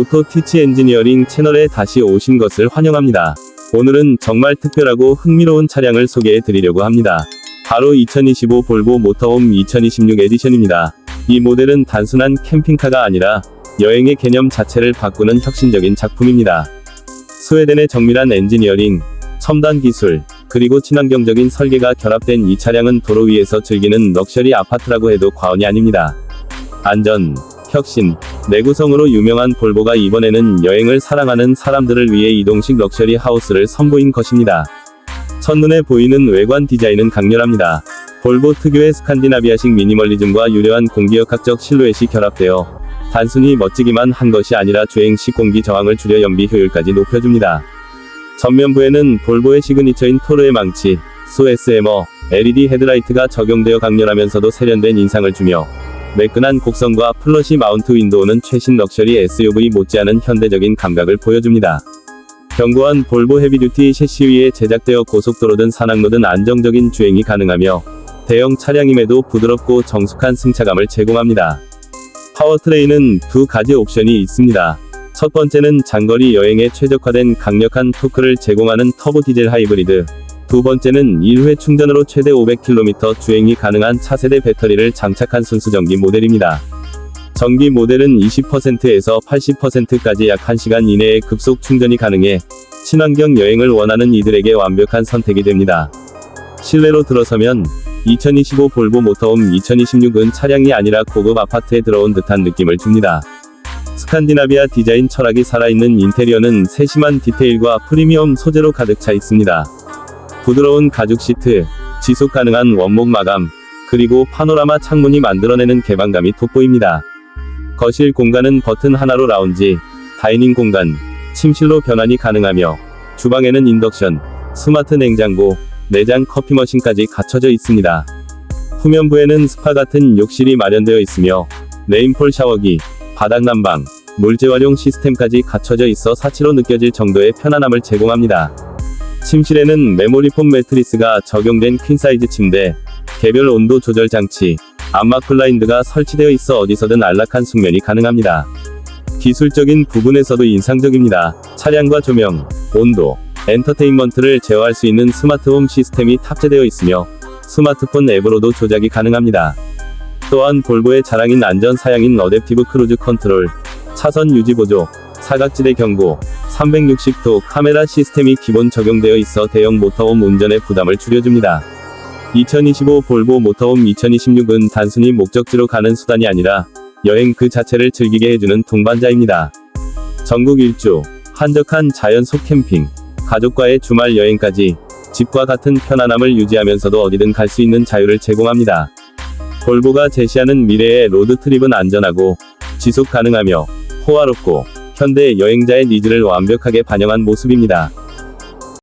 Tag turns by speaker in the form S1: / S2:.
S1: 오토 티치 엔지니어링 채널에 다시 오신 것을 환영합니다. 오늘은 정말 특별하고 흥미로운 차량을 소개해 드리려고 합니다. 바로 2025 볼보 모터홈 2026 에디션입니다. 이 모델은 단순한 캠핑카가 아니라 여행의 개념 자체를 바꾸는 혁신적인 작품입니다. 스웨덴의 정밀한 엔지니어링, 첨단 기술, 그리고 친환경적인 설계가 결합된 이 차량은 도로 위에서 즐기는 럭셔리 아파트라고 해도 과언이 아닙니다. 안전, 혁신, 내구성으로 유명한 볼보가 이번에는 여행을 사랑하는 사람들을 위해 이동식 럭셔리 하우스를 선보인 것입니다. 첫눈에 보이는 외관 디자인은 강렬합니다. 볼보 특유의 스칸디나비아식 미니멀리즘과 유려한 공기역학적 실루엣이 결합되어 단순히 멋지기만 한 것이 아니라 주행 시 공기 저항을 줄여 연비 효율까지 높여줍니다. 전면부에는 볼보의 시그니처인 토르의 망치, 소SM어, LED 헤드라이트가 적용되어 강렬하면서도 세련된 인상을 주며 매끈한 곡선과 플러시 마운트 윈도우는 최신 럭셔리 SUV 못지않은 현대적인 감각을 보여줍니다. 견고한 볼보 헤비듀티 셰시 위에 제작되어 고속도로든 산악로든 안정적인 주행이 가능하며 대형 차량임에도 부드럽고 정숙한 승차감을 제공합니다. 파워트레인은 두 가지 옵션이 있습니다. 첫 번째는 장거리 여행에 최적화된 강력한 토크를 제공하는 터보 디젤 하이브리드. 두 번째는 1회 충전으로 최대 500km 주행이 가능한 차세대 배터리를 장착한 순수 전기 모델입니다. 전기 모델은 20%에서 80%까지 약 1시간 이내에 급속 충전이 가능해 친환경 여행을 원하는 이들에게 완벽한 선택이 됩니다. 실내로 들어서면 2025 볼보 모터홈 2026은 차량이 아니라 고급 아파트에 들어온 듯한 느낌을 줍니다. 스칸디나비아 디자인 철학이 살아있는 인테리어는 세심한 디테일과 프리미엄 소재로 가득 차 있습니다. 부드러운 가죽 시트, 지속 가능한 원목 마감, 그리고 파노라마 창문이 만들어내는 개방감이 돋보입니다. 거실 공간은 버튼 하나로 라운지, 다이닝 공간, 침실로 변환이 가능하며 주방에는 인덕션, 스마트 냉장고, 내장 커피 머신까지 갖춰져 있습니다. 후면부에는 스파 같은 욕실이 마련되어 있으며 레인폴 샤워기, 바닥 난방, 물 재 활용 시스템까지 갖춰져 있어 사치로 느껴질 정도의 편안함을 제공합니다. 침실에는 메모리폼 매트리스가 적용된 퀸사이즈 침대, 개별 온도 조절 장치, 암막 블라인드가 설치되어 있어 어디서든 안락한 숙면이 가능합니다. 기술적인 부분에서도 인상적입니다. 차량과 조명, 온도, 엔터테인먼트를 제어할 수 있는 스마트홈 시스템이 탑재되어 있으며 스마트폰 앱으로도 조작이 가능합니다. 또한 볼보의 자랑인 안전 사양인 어댑티브 크루즈 컨트롤, 차선 유지 보조, 사각지대 경고, 360도 카메라 시스템이 기본 적용되어 있어 대형 모터홈 운전의 부담을 줄여줍니다. 2025 볼보 모터홈 2026은 단순히 목적지로 가는 수단이 아니라 여행 그 자체를 즐기게 해주는 동반자입니다. 전국 일주, 한적한 자연 속 캠핑, 가족과의 주말 여행까지 집과 같은 편안함을 유지하면서도 어디든 갈 수 있는 자유를 제공합니다. 볼보가 제시하는 미래의 로드트립은 안전하고 지속 가능하며 호화롭고 현대 여행자의 니즈를 완벽하게 반영한 모습입니다.